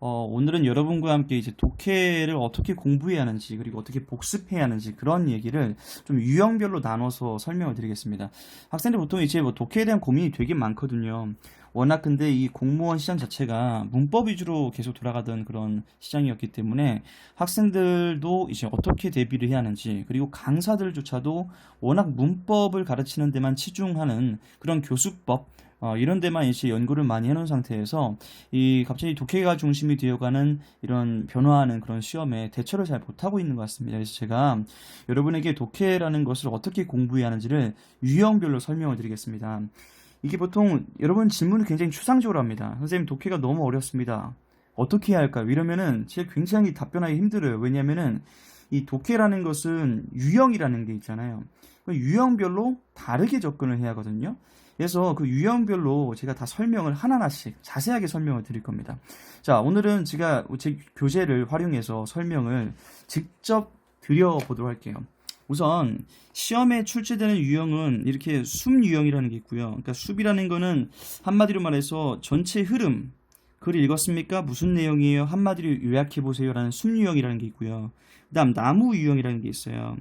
어, 오늘은 여러분과 함께 이제 독해를 어떻게 공부해야 하는지 그리고 어떻게 복습해야 하는지 그런 얘기를 좀 유형별로 나눠서 설명을 드리겠습니다. 학생들 보통 이제 뭐 독해에 대한 고민이 되게 많거든요. 워낙 근데 이 공무원 시장 자체가 문법 위주로 계속 돌아가던 그런 시장이었기 때문에 학생들도 이제 어떻게 대비를 해야 하는지 그리고 강사들조차도 워낙 문법을 가르치는 데만 치중하는 그런 교수법 어, 이런 데만 이제 연구를 많이 해놓은 상태에서 이 갑자기 독해가 중심이 되어가는 이런 변화하는 그런 시험에 대처를 잘 못하고 있는 것 같습니다. 그래서 제가 여러분에게 독해라는 것을 어떻게 공부해야 하는지를 유형별로 설명을 드리겠습니다. 이게 보통 여러분 질문을 굉장히 추상적으로 합니다. 선생님 독해가 너무 어렵습니다. 어떻게 해야 할까요? 이러면은 제가 굉장히 답변하기 힘들어요. 왜냐면은 이 독해라는 것은 유형이라는 게 있잖아요. 그 유형별로 다르게 접근을 해야 하거든요. 그래서 그 유형별로 제가 다 설명을 하나하나씩 자세하게 설명을 드릴 겁니다. 자, 오늘은 제가 제 교재를 활용해서 설명을 직접 드려보도록 할게요. 우선 시험에 출제되는 유형은 이렇게 숲 유형이라는 게 있고요. 그러니까 숲이라는 거는 한마디로 말해서 전체 흐름 글을 읽었습니까? 무슨 내용이에요? 한마디로 요약해 보세요라는 숲 유형이라는 게 있고요. 그다음 나무 유형이라는 게 있어요.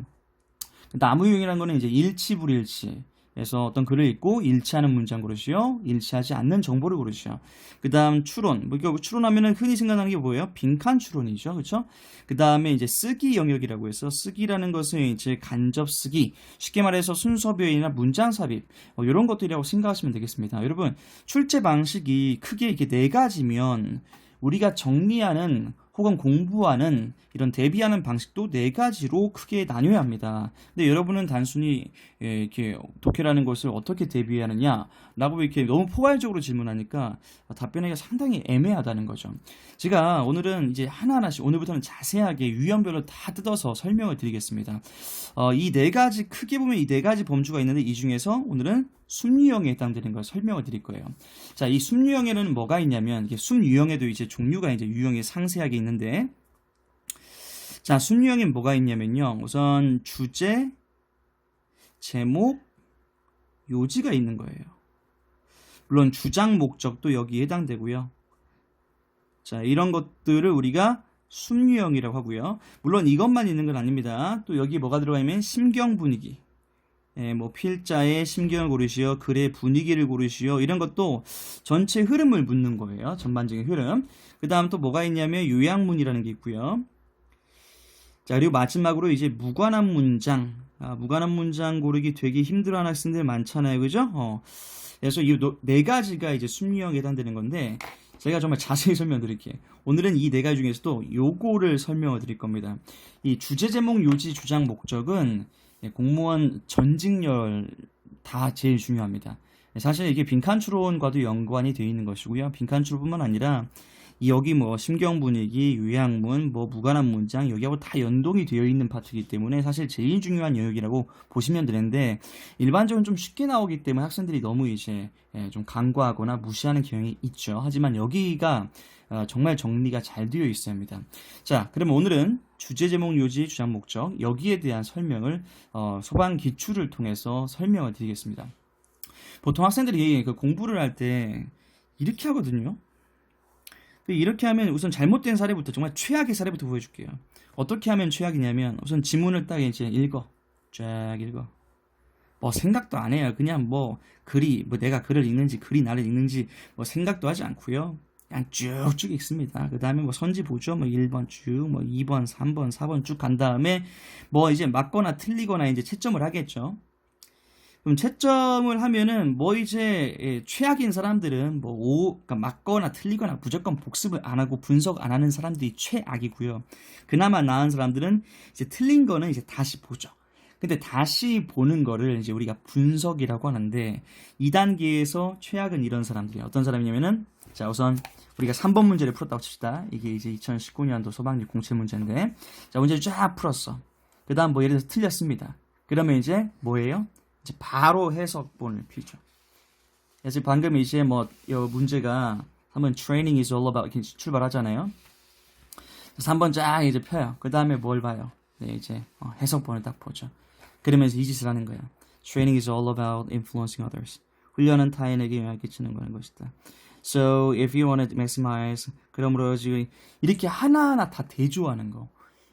나무 유형이라는 거는 이제 일치 불일치. 그래서 어떤 글을 읽고 일치하는 문장 고르시오, 일치하지 않는 정보를 고르시오. 그 다음 추론, 뭐 추론하면은 흔히 생각나는 게 뭐예요? 빈칸 추론이죠, 그렇죠? 그 다음에 이제 쓰기 영역이라고 해서 쓰기라는 것은 이제 간접 쓰기, 쉽게 말해서 순서 표현이나 문장 삽입 뭐 이런 것들이라고 생각하시면 되겠습니다. 여러분 출제 방식이 크게 이게 네 가지면 우리가 정리하는 혹은 공부하는 이런 대비하는 방식도 네 가지로 크게 나뉘어야 합니다. 근데 여러분은 단순히 예, 이렇게 독해라는 것을 어떻게 대비해야 하느냐라고 이렇게 너무 포괄적으로 질문하니까 답변하기가 상당히 애매하다는 거죠. 제가 오늘은 이제 하나하나씩 오늘부터는 자세하게 유형별로 다 뜯어서 설명을 드리겠습니다. 어, 이 네 가지 크게 보면 이 네 가지 범주가 있는데 이 중에서 오늘은 숨유형에 해당되는 걸 설명을 드릴 거예요. 자, 이 숨유형에는 뭐가 있냐면 숨유형에도 이제 종류가 이제 유형이 상세하게 있는 데 자, 숨유형엔 뭐가 있냐면요. 우선 주제, 제목, 요지가 있는 거예요. 물론 주장 목적도 여기에 해당되고요. 자, 이런 것들을 우리가 숨유형이라고 하고요. 물론 이것만 있는 건 아닙니다. 또 여기 뭐가 들어가 있면 심경 분위기. 예, 뭐 필자의 심경을 고르시오, 글의 분위기를 고르시오 이런 것도 전체 흐름을 묻는 거예요. 전반적인 흐름. 그 다음 또 뭐가 있냐면 요약문이라는 게 있고요. 자 그리고 마지막으로 이제 무관한 문장. 아, 무관한 문장 고르기 되게 힘들어하는 학생들 많잖아요, 그죠? 어. 그래서 이 네 가지가 이제 숨유형에 해당되는 건데 제가 정말 자세히 설명드릴게요. 오늘은 이 네 가지 중에서도 요거를 설명을 드릴 겁니다. 이 주제 제목 요지 주장 목적은 예, 공무원 전직열 다 제일 중요합니다. 사실 이게 빈칸 추론과도 연관이 되어 있는 것이고요. 빈칸 추론뿐만 아니라 이 여기 뭐 심경 분위기, 요약문, 뭐 무관한 문장 여기하고 다 연동이 되어 있는 파트이기 때문에 사실 제일 중요한 영역이라고 보시면 되는데 일반적으로 좀 쉽게 나오기 때문에 학생들이 너무 이제 예, 좀 간과하거나 무시하는 경향이 있죠. 하지만 여기가 어, 정말 정리가 잘 되어 있습니다. 자, 그러면 오늘은 주제 제목 요지 주장 목적 여기에 대한 설명을 어, 소방 기출을 통해서 설명을 드리겠습니다. 보통 학생들이 그 공부를 할 때 이렇게 하거든요. 이렇게 하면 우선 잘못된 사례부터 정말 최악의 사례부터 보여줄게요. 어떻게 하면 최악이냐면 우선 지문을 딱 이제 읽어. 쫙 읽어. 뭐 생각도 안 해요. 그냥 뭐 글이 뭐 내가 글을 읽는지 글이 나를 읽는지 뭐 생각도 하지 않고요. 그냥 쭉쭉 읽습니다. 그 다음에 뭐 선지 보죠. 뭐 1번 쭉, 뭐 2번, 3번, 4번 쭉 간 다음에 뭐 이제 맞거나 틀리거나 이제 채점을 하겠죠. 그럼 채점을 하면은 뭐 이제 예, 최악인 사람들은 뭐 오, 그러니까 맞거나 틀리거나 무조건 복습을 안 하고 분석 안 하는 사람들이 최악이고요. 그나마 나은 사람들은 이제 틀린 거는 이제 다시 보죠. 근데 다시 보는 거를 이제 우리가 분석이라고 하는데 2단계에서 최악은 이런 사람들이에요. 어떤 사람이냐면은 자 우선 우리가 3번 문제를 풀었다고 칩시다. 이게 이제 2019년도 소방력 공채 문제인데 자 문제를 쫙 풀었어. 그 다음 뭐 예를 들어서 틀렸습니다. 그러면 이제 뭐예요? 이제 바로 해석본을 피죠. 그래서 방금 이제 뭐 이 문제가 한번 training is all about 이렇게 출발하잖아요. 3번 쫙 이제 펴요. 그 다음에 뭘 봐요? 네, 이제 어, 해석본을 딱 보죠. 그러면서 이 짓을 하는 거예요. Training is all about influencing others. 훈련은 타인에게 영향을 끼치는 거는 것이다. So if you want to maximize 그러므로 지금 이렇게 하나하나 다 대조하는 거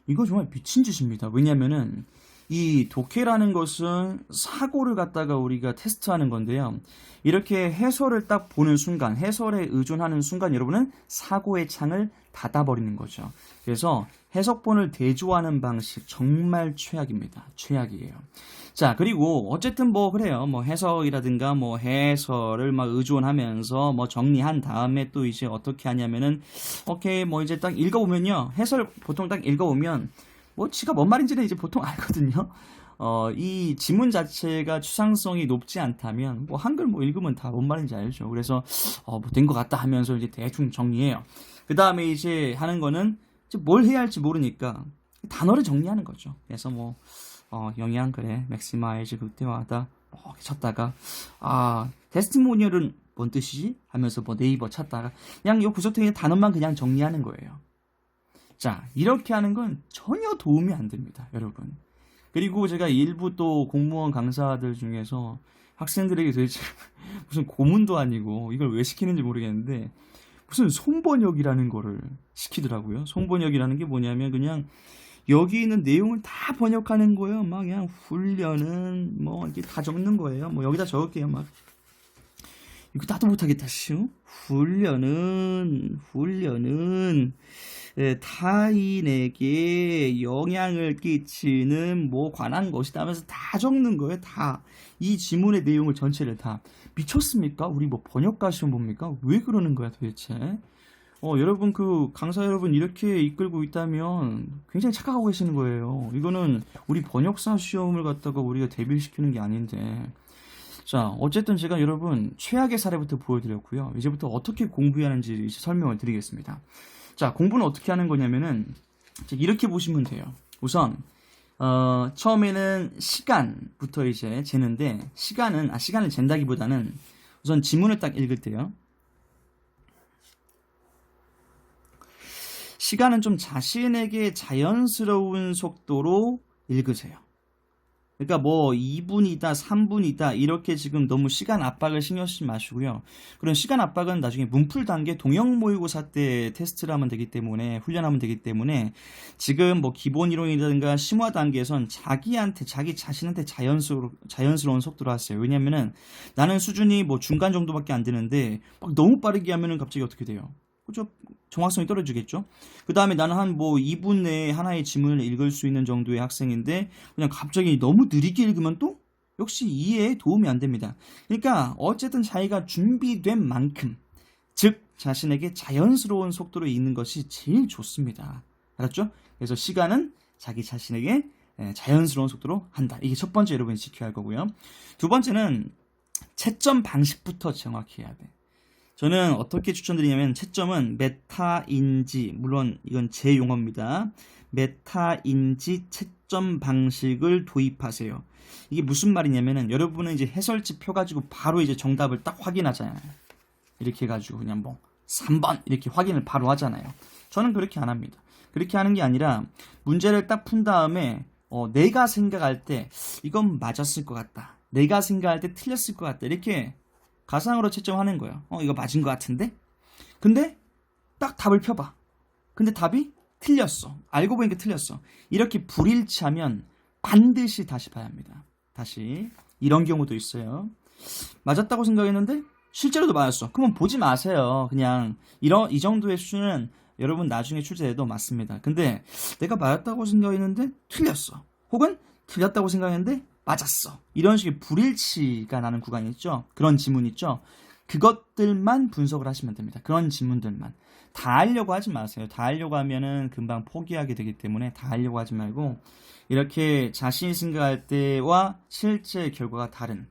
이거 정말 미친 짓입니다. 왜냐면은 이 독해라는 것은 사고를 갖다가 우리가 테스트하는 건데요. 이렇게 해설을 딱 보는 순간, 해설에 의존하는 순간 여러분은 사고의 창을 닫아버리는 거죠. 그래서 해석본을 대조하는 방식 정말 최악입니다. 최악이에요. 자, 그리고 어쨌든 뭐 그래요. 뭐 해석이라든가 뭐 해설을 막 의존하면서 뭐 정리한 다음에 또 이제 어떻게 하냐면은 오케이 뭐 이제 딱 읽어보면요. 해설 보통 딱 읽어보면 뭐 지가 뭔 말인지는 이제 보통 알거든요. 어, 이 지문 자체가 추상성이 높지 않다면 뭐 한글 뭐 읽으면 다 뭔 말인지 알죠. 그래서 어, 뭐 된 것 같다 하면서 이제 대충 정리해요. 그 다음에 이제 하는 거는 뭘 해야 할지 모르니까 단어를 정리하는 거죠. 그래서 뭐 어, 영양 그래 맥시마이즈 극대화하다 뭐 이렇게 찾다가 아 테스티모니얼은 뭔 뜻이지 하면서 뭐 네이버 찾다가 그냥 이 구석탱이 단어만 그냥 정리하는 거예요. 자, 이렇게 하는 건 전혀 도움이 안 됩니다, 여러분. 그리고 제가 일부 또 공무원 강사들 중에서 학생들에게 도대체 무슨 고문도 아니고 이걸 왜 시키는지 모르겠는데 무슨 손번역이라는 거를 시키더라고요. 손번역이라는 게 뭐냐면 그냥 여기 있는 내용을 다 번역하는 거예요. 막 그냥 훈련은 뭐 이게 다 적는 거예요. 뭐 여기다 적을게요. 막 이거 나도 못하겠다, 씨요. 훈련은, 훈련은, 에, 타인에게 영향을 끼치는 뭐 관한 것이다 하면서 다 적는 거예요, 다. 이 지문의 내용을 전체를 다. 미쳤습니까? 우리 뭐 번역가 시험 봅니까? 왜 그러는 거야, 도대체? 어, 여러분, 그, 강사 여러분, 이렇게 이끌고 있다면 굉장히 착각하고 계시는 거예요. 이거는 우리 번역사 시험을 갖다가 우리가 대비시키는 게 아닌데. 자, 어쨌든 제가 여러분 최악의 사례부터 보여드렸고요. 이제부터 어떻게 공부해야 하는지 이제 설명을 드리겠습니다. 자, 공부는 어떻게 하는 거냐면은 이렇게 보시면 돼요. 우선 어, 처음에는 시간부터 이제 재는데 시간은 아 시간을 잰다기보다는 우선 지문을 딱 읽을 때요. 시간은 좀 자신에게 자연스러운 속도로 읽으세요. 그러니까 뭐 2분이다, 3분이다 이렇게 지금 너무 시간 압박을 신경 쓰지 마시고요. 그런 시간 압박은 나중에 문풀 단계 동영 모의고사 때 테스트를 하면 되기 때문에 훈련하면 되기 때문에 지금 뭐 기본 이론이라든가 심화 단계에선 자기한테 자기 자신한테 자연스러 자연스러운 속도로 하세요. 왜냐면은 나는 수준이 뭐 중간 정도밖에 안 되는데 막 너무 빠르게 하면은 갑자기 어떻게 돼요? 그죠? 정확성이 떨어지겠죠? 그 다음에 나는 한 뭐 2분 내에 하나의 지문을 읽을 수 있는 정도의 학생인데, 그냥 갑자기 너무 느리게 읽으면 또 역시 이해에 도움이 안 됩니다. 그러니까 어쨌든 자기가 준비된 만큼, 즉, 자신에게 자연스러운 속도로 읽는 것이 제일 좋습니다. 알았죠? 그래서 시간은 자기 자신에게 예, 자연스러운 속도로 한다. 이게 첫 번째 여러분이 지켜야 할 거고요. 두 번째는 채점 방식부터 정확히 해야 돼. 저는 어떻게 추천드리냐면 채점은 메타인지 물론 이건 제 용어입니다. 메타인지 채점 방식을 도입하세요. 이게 무슨 말이냐면은 여러분은 이제 해설지 펴 가지고 바로 이제 정답을 딱 확인하잖아요. 이렇게 해 가지고 그냥 뭐 3번 이렇게 확인을 바로 하잖아요. 저는 그렇게 안 합니다. 그렇게 하는 게 아니라 문제를 딱 푼 다음에 어, 내가 생각할 때 이건 맞았을 것 같다. 내가 생각할 때 틀렸을 것 같다. 이렇게 가상으로 채점하는 거예요. 어, 이거 맞은 것 같은데? 근데 딱 답을 펴봐. 근데 답이 틀렸어. 알고 보니까 틀렸어. 이렇게 불일치하면 반드시 다시 봐야 합니다. 다시. 이런 경우도 있어요. 맞았다고 생각했는데 실제로도 맞았어. 그러면 보지 마세요. 그냥 이런 이 정도의 수준은 여러분 나중에 출제해도 맞습니다. 근데 내가 맞았다고 생각했는데 틀렸어. 혹은 틀렸다고 생각했는데 맞았어. 이런 식의 불일치가 나는 구간이 있죠. 그런 지문 있죠. 그것들만 분석을 하시면 됩니다. 그런 지문들만. 다 하려고 하지 마세요. 다 하려고 하면은 금방 포기하게 되기 때문에 다 하려고 하지 말고 이렇게 자신이 생각할 때와 실제 결과가 다른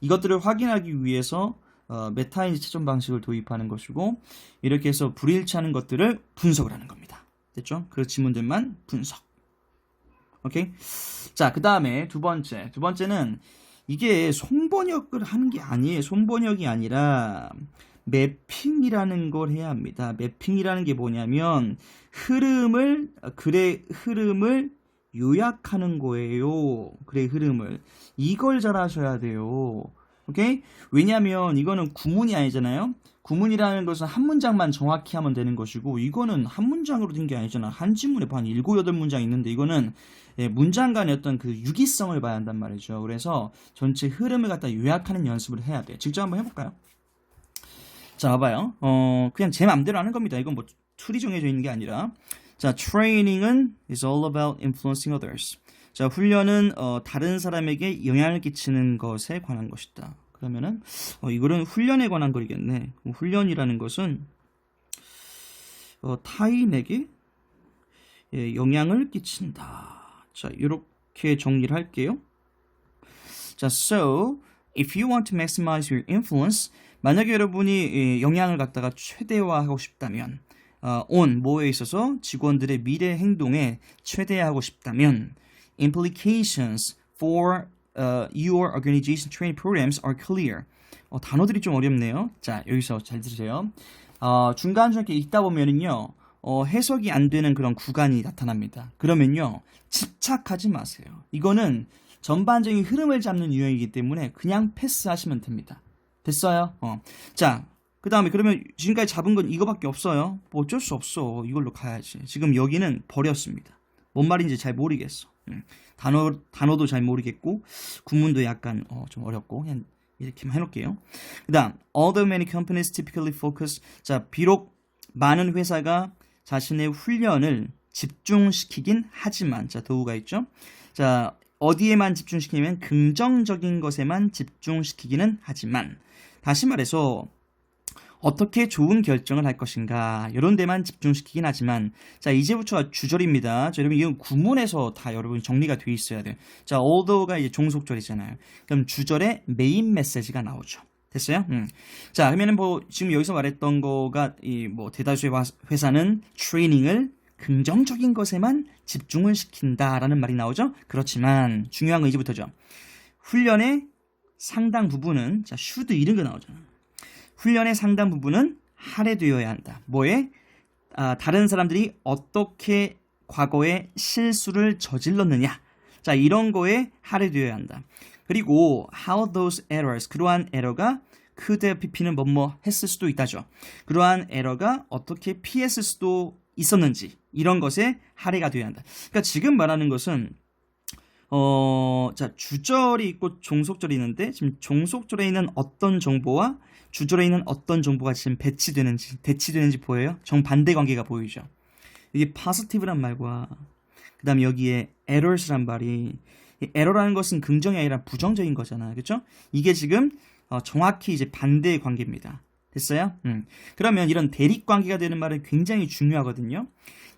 이것들을 확인하기 위해서 어, 메타인지 채점 방식을 도입하는 것이고 이렇게 해서 불일치하는 것들을 분석을 하는 겁니다. 됐죠? 그 지문들만 분석. 오케이? 자, 그 다음에 두 번째. 두 번째는 이게 손번역을 하는 게 아니에요. 손번역이 아니라 매핑이라는 걸 해야 합니다. 매핑이라는 게 뭐냐면 흐름을 글의 흐름을 요약하는 거예요. 글의 흐름을 이걸 잘 하셔야 돼요. 오케이? 왜냐면 이거는 구문이 아니잖아요. 구문이라는 것은 한 문장만 정확히 하면 되는 것이고 이거는 한 문장으로 된 게 아니잖아. 한 지문에 한 일곱 여덟 문장 있는데 이거는 예, 문장 간의 어떤 그 유기성을 봐야 한단 말이죠. 그래서 전체 흐름을 갖다 요약하는 연습을 해야 돼. 직접 한번 해볼까요? 자, 봐봐요. 어, 그냥 제 맘대로 하는 겁니다. 이건 뭐 툴이 정해져 있는 게 아니라. 자, training은 is all about influencing others. 자, 훈련은 어, 다른 사람에게 영향을 끼치는 것에 관한 것이다. 그러면은 어, 이거는 훈련에 관한 거겠네. 훈련이라는 것은 어, 타인에게 예, 영향을 끼친다. 자, 이렇게 정리를 할게요. 자, so if you want to maximize your influence, 만약에 여러분이 예, 영향을 갖다가 최대화하고 싶다면, 어, on 뭐에 있어서 직원들의 미래 행동에 최대화하고 싶다면, implications for uh, your organization training programs are clear. 어, 단어들이 좀 어렵네요. 자, 여기서 잘 들으세요. 어, 중간중간 읽다 보면은요, 어, 해석이 안 되는 그런 구간이 나타납니다. 그러면요, 집착하지 마세요. 이거는 전반적인 흐름을 잡는 유형이기 때문에 그냥 패스하시면 됩니다. 됐어요? 어. 자, 그 다음에 그러면 지금까지 잡은 건 이거밖에 없어요. 뭐 어쩔 수 없어. 이걸로 가야지. 지금 여기는 버렸습니다. 뭔 말인지 잘 모르겠어. 음. 단어, 단어도 잘 모르겠고, 구문도 약간 어, 좀 어렵고, 그냥 이렇게만 해놓을게요. 그 다음, although many companies typically focus, 자, 비록 많은 회사가 자신의 훈련을 집중시키긴 하지만, 자, 도우가 있죠? 자, 어디에만 집중시키냐면 긍정적인 것에만 집중시키기는 하지만, 다시 말해서, 어떻게 좋은 결정을 할 것인가 이런 데만 집중시키긴 하지만 자 이제부터가 주절입니다. 자, 여러분 이건 구문에서 다 여러분 정리가 돼 있어야 돼요. 자 although가 이제 종속절이잖아요. 그럼 주절에 메인 메시지가 나오죠. 됐어요? 음. 자 그러면은 뭐 지금 여기서 말했던 거가 이 뭐 대다수의 회사는 트레이닝을 긍정적인 것에만 집중을 시킨다라는 말이 나오죠. 그렇지만 중요한 건 이제부터죠. 훈련의 상당 부분은 자 should 이런 거 나오잖아. 훈련의 상당 부분은 할애되어야 한다. 뭐에? 아, 다른 사람들이 어떻게 과거에 실수를 저질렀느냐. 자, 이런 거에 할애되어야 한다. 그리고 how those errors, 그러한 에러가 could PP는 뭐뭐 했을 수도 있다죠. 그러한 에러가 어떻게 피했을 수도 있었는지 이런 것에 할애가 되어야 한다. 그러니까 지금 말하는 것은 어, 자, 주절이 있고 종속절이 있는데 지금 종속절에 있는 어떤 정보와 주절에 있는 어떤 정보가 지금 배치되는지 대치되는지 보여요? 정반대 관계가 보이죠. 이게 positive란 말과 그다음 여기에 errors란 말이 error라는 것은 긍정이 아니라 부정적인 거잖아요. 그렇죠? 이게 지금 어, 정확히 이제 반대의 관계입니다. 됐어요? 음. 그러면 이런 대립 관계가 되는 말은 굉장히 중요하거든요.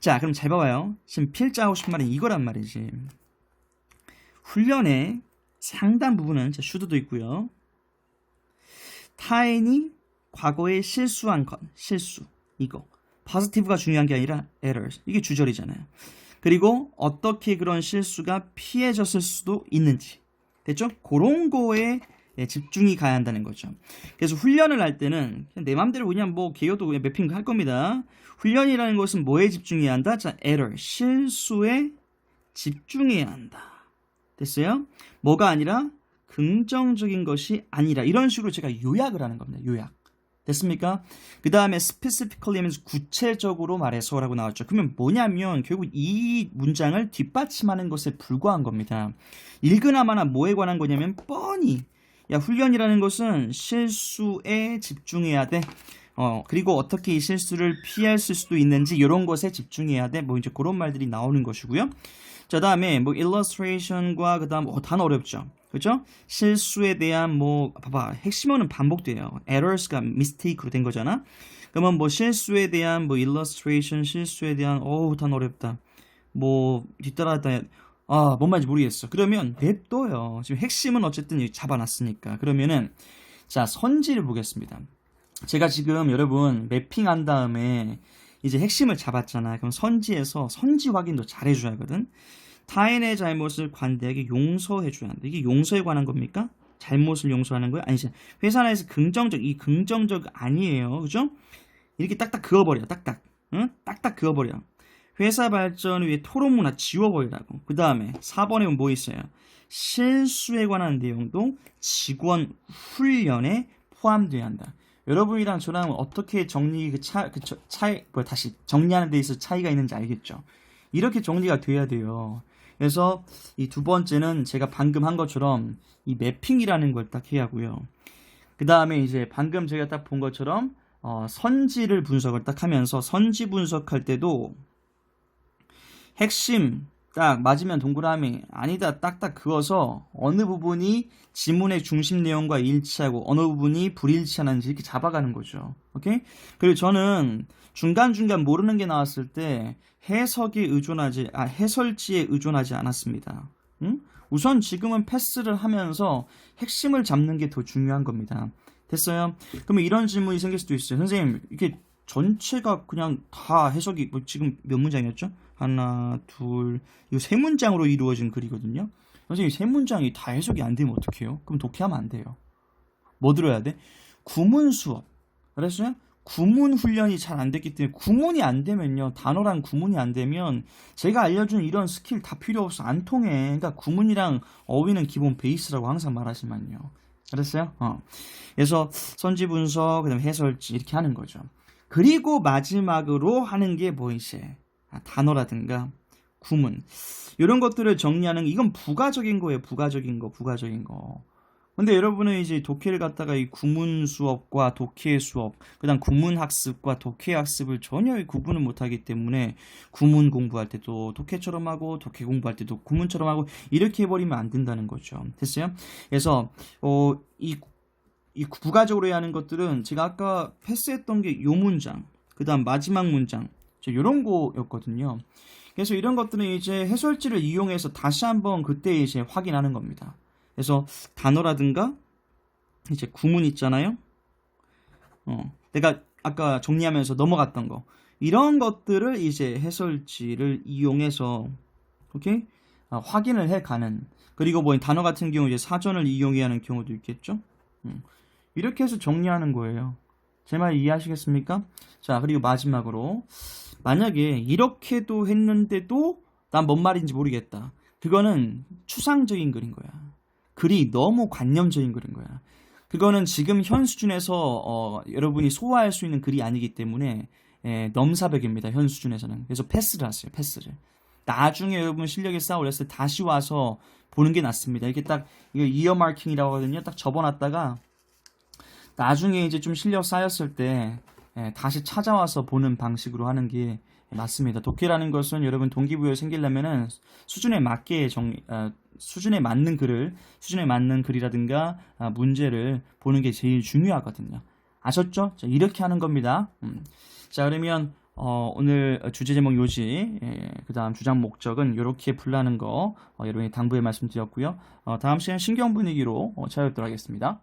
자, 그럼 잘 봐봐요. 지금 필자 하고 싶은 말은 이거란 말이지. 훈련의 상당 부분은 자, 슈드도 있고요. 타인이 과거에 실수한 것, 실수, 이거. 포지티브가 중요한 게 아니라 errors. 이게 주절이잖아요. 그리고 어떻게 그런 실수가 피해졌을 수도 있는지. 됐죠? 그런 거에 집중이 가야 한다는 거죠. 그래서 훈련을 할 때는 내 맘대로 그냥 뭐 개요도 그냥 매핑 할 겁니다. 훈련이라는 것은 뭐에 집중해야 한다? 자, error. 실수에 집중해야 한다. 됐어요? 뭐가 아니라 긍정적인 것이 아니라 이런 식으로 제가 요약을 하는 겁니다. 요약. 됐습니까? 그 다음에 specifically 하면서 구체적으로 말해서 라고 나왔죠. 그러면 뭐냐면 결국 이 문장을 뒷받침하는 것에 불과한 겁니다. 읽으나마나 뭐에 관한 거냐면 뻔히 야 훈련이라는 것은 실수에 집중해야 돼. 어 그리고 어떻게 이 실수를 피할 수도 있는지 이런 것에 집중해야 돼. 뭐 이제 그런 말들이 나오는 것이고요. 자 다음에 뭐 illustration과 그다음 어, 단어 어렵죠. 그죠? 실수에 대한 뭐 봐봐 핵심어는 반복돼요. errors가 mistake로 된 거잖아. 그러면 뭐 실수에 대한 뭐 illustration 실수에 대한 어우 단 어렵다. 뭐 뒤따라다 아 뭔 말인지 모르겠어. 그러면 냅둬요. 지금 핵심은 어쨌든 잡아놨으니까. 그러면은 자 선지를 보겠습니다. 제가 지금 여러분 매핑한 다음에 이제 핵심을 잡았잖아. 그럼 선지에서 선지 확인도 잘 해줘야 하거든. 타인의 잘못을 관대하게 용서해줘야 한다. 이게 용서에 관한 겁니까? 잘못을 용서하는 거야? 아니지. 회사 내에서 긍정적, 이 긍정적 아니에요. 그죠? 이렇게 딱딱 그어버려. 딱딱. 응? 딱딱 그어버려. 회사 발전 위해 토론 문화 지워버리라고. 그 다음에 4번에 뭐 있어요? 실수에 관한 내용도 직원 훈련에 포함돼야 한다. 여러분이랑 저랑 어떻게 정리 그 차, 그 저- 차이, 뭐 다시 정리하는 데 있어 차이가 있는지 알겠죠? 이렇게 정리가 돼야 돼요. 그래서 이 두 번째는 제가 방금 한 것처럼 이 매핑이라는 걸 딱 해야 하고요. 그 다음에 이제 방금 제가 딱 본 것처럼 어, 선지를 분석을 딱 하면서 선지 분석할 때도 핵심 딱 맞으면 동그라미 아니다 딱딱 그어서 어느 부분이 지문의 중심 내용과 일치하고 어느 부분이 불일치하는지 이렇게 잡아가는 거죠. 오케이? 그리고 저는 중간중간 모르는 게 나왔을 때 해석에 의존하지 아 해설지에 의존하지 않았습니다. 응? 우선 지금은 패스를 하면서 핵심을 잡는 게 더 중요한 겁니다. 됐어요? 그러면 이런 질문이 생길 수도 있어요. 선생님, 이게 전체가 그냥 다 해석이 뭐 지금 몇 문장이었죠? 하나, 둘, 이거 세 문장으로 이루어진 글이거든요. 선생님, 세 문장이 다 해석이 안 되면 어떡해요? 그럼 독해하면 안 돼요. 뭐 들어야 돼? 구문 수업. 알았어요? 구문 훈련이 잘 안 됐기 때문에 구문이 안 되면요. 단어랑 구문이 안 되면 제가 알려준 이런 스킬 다 필요 없어. 안 통해. 그러니까 구문이랑 어휘는 기본 베이스라고 항상 말하지만요. 알았어요? 어. 그래서 선지 분석, 그다음 해설지 이렇게 하는 거죠. 그리고 마지막으로 하는 게 뭐 이제 아, 단어라든가 구문 이런 것들을 정리하는 이건 부가적인 거예요. 부가적인 거, 부가적인 거. 근데 여러분은 이제 독해를 갖다가 이 구문 수업과 독해 수업, 그다음 구문 학습과 독해 학습을 전혀 구분을 못하기 때문에 구문 공부할 때도 독해처럼 하고 독해 공부할 때도 구문처럼 하고 이렇게 해버리면 안 된다는 거죠. 됐어요? 그래서 어, 이, 이 부가적으로 해야 하는 것들은 제가 아까 패스했던 게 요 문장, 그다음 마지막 문장, 이런 거였거든요. 그래서 이런 것들은 이제 해설지를 이용해서 다시 한번 그때 이제 확인하는 겁니다. 그래서 단어라든가 이제 구문 있잖아요. 어, 내가 아까 정리하면서 넘어갔던 거 이런 것들을 이제 해설지를 이용해서 오케이 아, 확인을 해가는 그리고 뭐 단어 같은 경우 이제 사전을 이용해야 하는 경우도 있겠죠. 음, 이렇게 해서 정리하는 거예요. 제 말 이해하시겠습니까? 자 그리고 마지막으로 만약에 이렇게도 했는데도 난 뭔 말인지 모르겠다. 그거는 추상적인 글인 거야. 글이 너무 관념적인 글인 거야. 그거는 지금 현 수준에서 어, 여러분이 소화할 수 있는 글이 아니기 때문에 예, 넘사벽입니다. 현 수준에서는. 그래서 패스를 하세요. 패스를. 나중에 여러분 실력이 쌓아 올렸을 때 다시 와서 보는 게 낫습니다. 이렇게 딱 이거 이어 마킹이라고 하거든요. 딱 접어놨다가 나중에 이제 좀 실력 쌓였을 때 예, 다시 찾아와서 보는 방식으로 하는 게 맞습니다. 독해라는 것은 여러분 동기부여 생기려면은 수준에 맞게 정 어, 수준에 맞는 글을 수준에 맞는 글이라든가 아, 문제를 보는 게 제일 중요하거든요. 아셨죠? 자, 이렇게 하는 겁니다. 음. 자 그러면 어, 오늘 주제 제목 요지 예, 그 다음 주장 목적은 이렇게 풀라는 거 어, 여러분이 당부에 말씀드렸고요. 어, 다음 시간 신경 분위기로 어, 찾아뵙도록 하겠습니다.